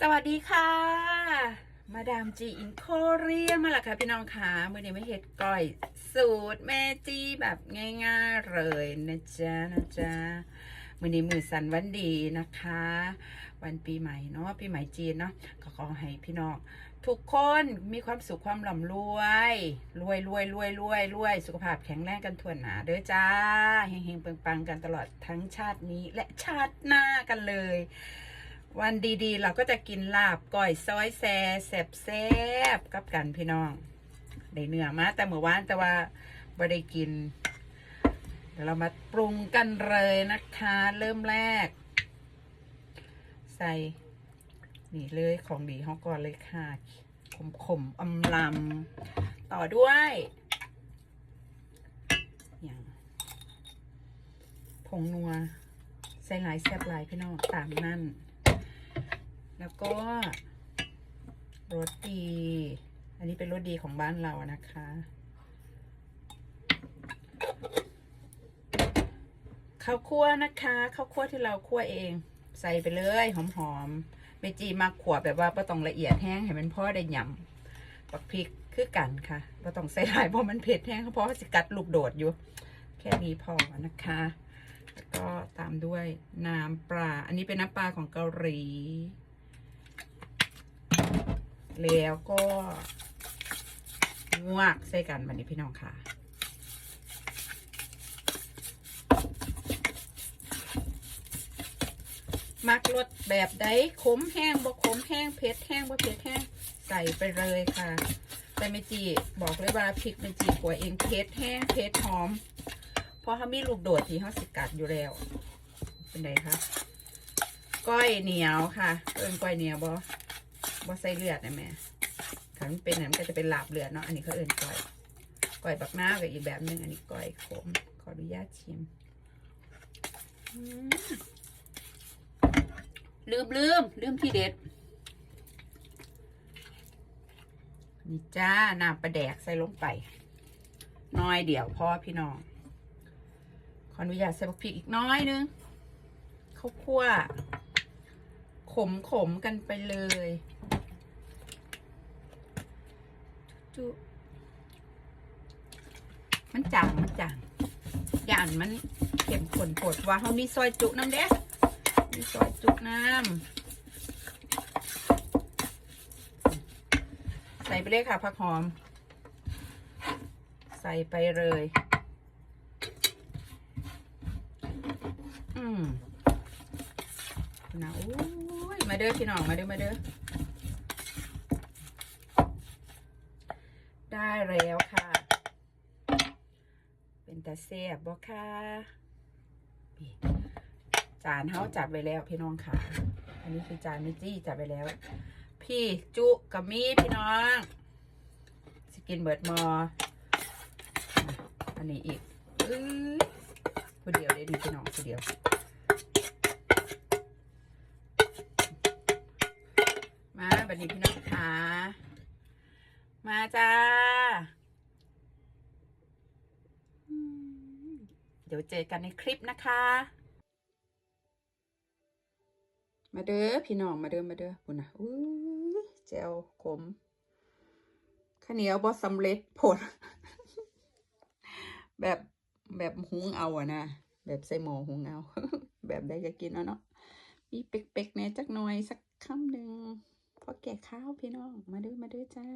สวัสดีค่ะ มาดามจีอินโคเรียมาและค่ะพี่น้องค่ะมื่อนี้ไม่เห็ดก้อยสูตรแม่จีแบบง่ายๆเลยนะจ๊ะนะจ๊ะมื่อนี้มือสันวันดีนะคะ วันปีใหม่เนาะปีใหม่จีนเนาะก็ขอให้พี่น้องทุกคนมีความสุขความร่ำรวย รวยรวยรวยรวยรวยสุขภาพแข็งแรงกันทั่วหนาเด้อจ้าเฮงๆปังๆกันตลอดทั้งชาตินี้และชาติหน้ากันเลย วันดีๆ เราก็จะกินลาบก้อยซอยแซ่แซบแซบๆกับกันพี่น้องได้เนื้อมาแต่เมื่อวานแต่ว่าไม่ได้กิน เดี๋ยวเรามาปรุงกันเลยนะคะ เริ่มแรก ใส่นี่เลยของดีเขาก่อนเลยค่ะขมขมอำลำต่อด้วยอย่างผงนัวใส่หลายแซ่บหลายพี่น้องตามนั่น แล้วก็รสดี อันนี้เป็นรสดีของบ้านเรานะคะ ข้าวคั่วนะคะข้าวคั่วที่เราคั่วเอง ใส่ไปเลยหอมๆเมจีมาขวบแบบว่าประต้องละเอียดแห้งให้มันพ่อได้ยำปักพริกคือกันค่ะประต้องใส่หลายเพราะมันเผ็ดแห้งเพราะว่าสิกัดลูกโดดอยู่ แค่นี้พอนะคะแล้วก็ตามด้วยน้ำปลา อันนี้เป็นน้ำปลาของเกาหลี แล้วก็งวกใส่กันบันนี้พี่น้องค่ะ มักรสแบบใดขมแห้งบ่ขมแห้งเผ็ดแห้งบ่เผ็ดแห้งใส่ไปเลยค่ะแต่เมจีบอกเลยว่าพริกเมจีขัวเองเผ็ดแห้งเผ็ดหอม เพราะเขามีลูกโดดที่เขาสิกัดอยู่แล้ว เป็นไงคะก้อยเหนียวค่ะเอินก้อยเหนียวบ่ บ่ใส่เลือดนะแม่ถ้ามันเป็นเนี่ยมันก็จะเป็นลาบเลือดเนาะ อันนี้เขาเอิ้นก้อยก้อยบักหน้าวกับอีกแบบหนึง อันนี้ก้อยขม ขออนุญาตชิมอืมลืมลืมลืมที่เด็ด นี่จ้า น้ำปลาแดกใส่ลงไป น้อยเดี๋ยวพ่อพี่น้อง ขออนุญาตใส่บักพริกอีกน้อยนึงข้าวคั่ว ขมขมกันไปเลยจุมันจางมันจางย่านมันเข้มขนโผดว่าเขามีซอยจุน้ำเด้มีซอยจุน้ำใส่ไปเลยค่ะผักหอม ใส่ไปเลย อืมนะโอ้ มาเด้อพี่น้องมาเด้อมาเด้อได้แล้วค่ะ เป็นแต่เสียบบ่ค่ะจานเขาจัดไว้แล้วพี่น้องค่ะ อันนี้คือจานมิจี้จัดไว้แล้ว พี่จุกับมีพี่น้องสกินเบิร์ดมอ อันนี้อีกอือผู้เดียวได้ดีพี่น้องผู้เดียว มาบัดนี้พี่น้องค่ะมาจ้า เดี๋ยวเจอกันในคลิปนะคะ มาเด้อพี่น้องมาเด้อมาเด้อปุ่นนะอุ้เจลขมข้าวเหนียวบอสำเร็จผล แบบแบบหุงเอาอะนะ แบบใส่หมอหุงเอา แบบได้ก็กินเอาเนาะมีเป๊กๆแน่จักหน่อยสักคำหนึ่ง พอแก่ข้าวพี่น้อง มาด้อมาด้อจ้า